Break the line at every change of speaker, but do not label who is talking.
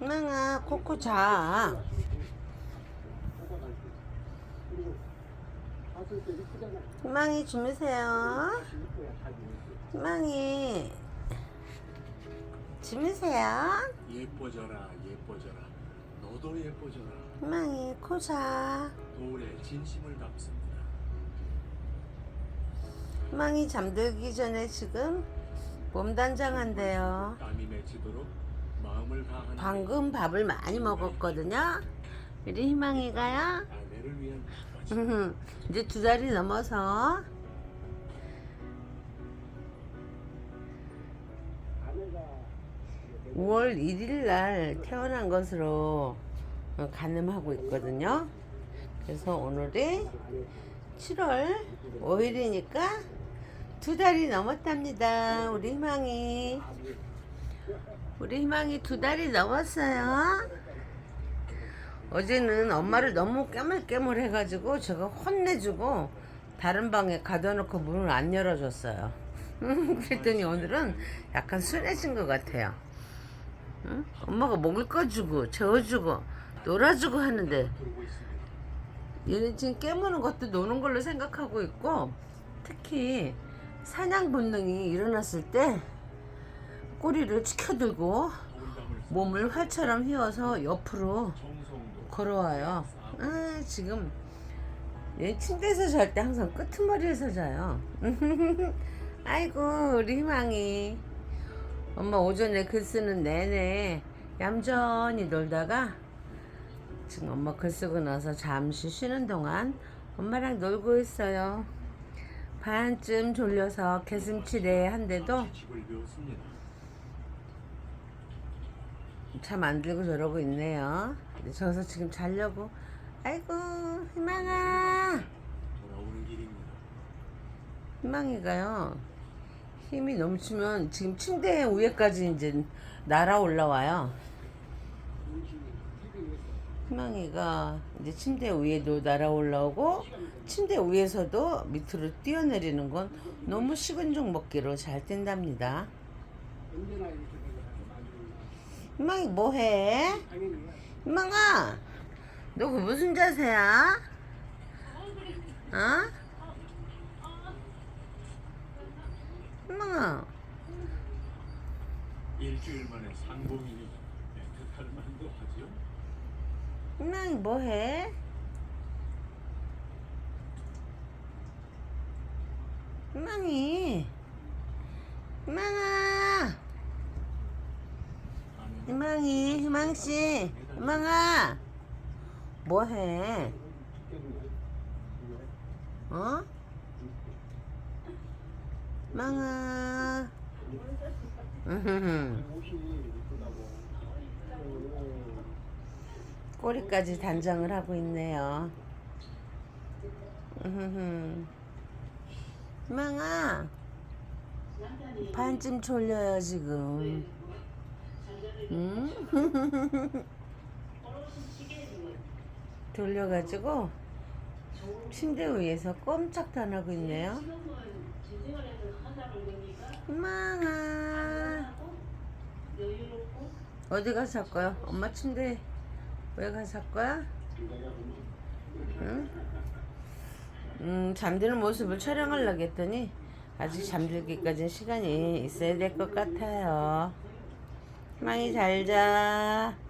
희망아 코코 자. 희망이 주무세요. 희망이 주무세요.
예뻐져라 예뻐져라. 너도 예뻐져라.
희망이 코자.
노을에 진심을 담습니다.
희망이 잠들기 전에 지금 몸 단장한대요.
땀이 맺히도록 마음을 다하는
방금 밥을 많이 먹었거든요. 우리 희망이가요?
아내를 위한 아버지
이제 두 달이 넘어서. (5월 1일) 날 태어난 것으로 어, 가늠하고 있거든요. 그래서 오늘이 (7월 5일이니까) 두 달이 넘었답니다. 우리 희망이 우리 희망이 두 달이 넘었어요 어제는 엄마를 너무 깨물깨물 해가지고 제가 혼내주고 다른 방에 가둬놓고 문을 안 열어줬어요. 그랬더니 오늘은 약간 순해진 것 같아요. 응? 엄마가 먹을 거 주고 재워주고 놀아주고 하는데 얘는 지금 깨무는 것도 노는 걸로 생각하고 있고 특히 사냥 본능이 일어났을 때 꼬리를 치켜들고 몸을 활처럼 휘어서 옆으로 걸어와요. 아, 지금 얘 침대에서 잘 때 항상 끄트머리에서 자요. 아이고 우리 희망이 엄마 오전에 글 쓰는 내내 얌전히 놀다가 지금 엄마 글 쓰고 나서 잠시 쉬는 동안 엄마랑 놀고 있어요. 반쯤 졸려서 개슴치레 한데도
집을 배웠습니다
잠안 들고 저러고 있네요. 저서 지금 자려고. 아이고, 희망아.
돌아오는 길입니다
희망이가요. 힘이 넘치면 지금 침대 위에까지 이제 날아 올라와요. 희망이가 이제 침대 위에도 날아 올라오고 침대 위에서도 밑으로 뛰어내리는 건 너무 식은 죽 먹기로 잘 뛴답니다. 희망이 뭐해? 희망아, 너 그 무슨 자세야? 어? 희망아,
일주일 만에 상봉이니 애틋할 만도 하죠
희망이 뭐해? 희망이, 희망아, 희망이, 희망씨, 희망아, 뭐해? 어? 희망아. 꼬리까지 단장을 하고 있네요. 희망아, 반쯤 졸려요, 지금. 응? 졸려가지고 침대 위에서 꼼짝도 안 하고 있네요. 희망아, 어디 가서 잘 거야? 엄마 침대 왜 가서 잘 거야? 응? 음, 잠드는 모습을 촬영하려고 했더니 아직 잠들기까지는 시간이 있어야 될 것 같아요. 희망이 잘 자.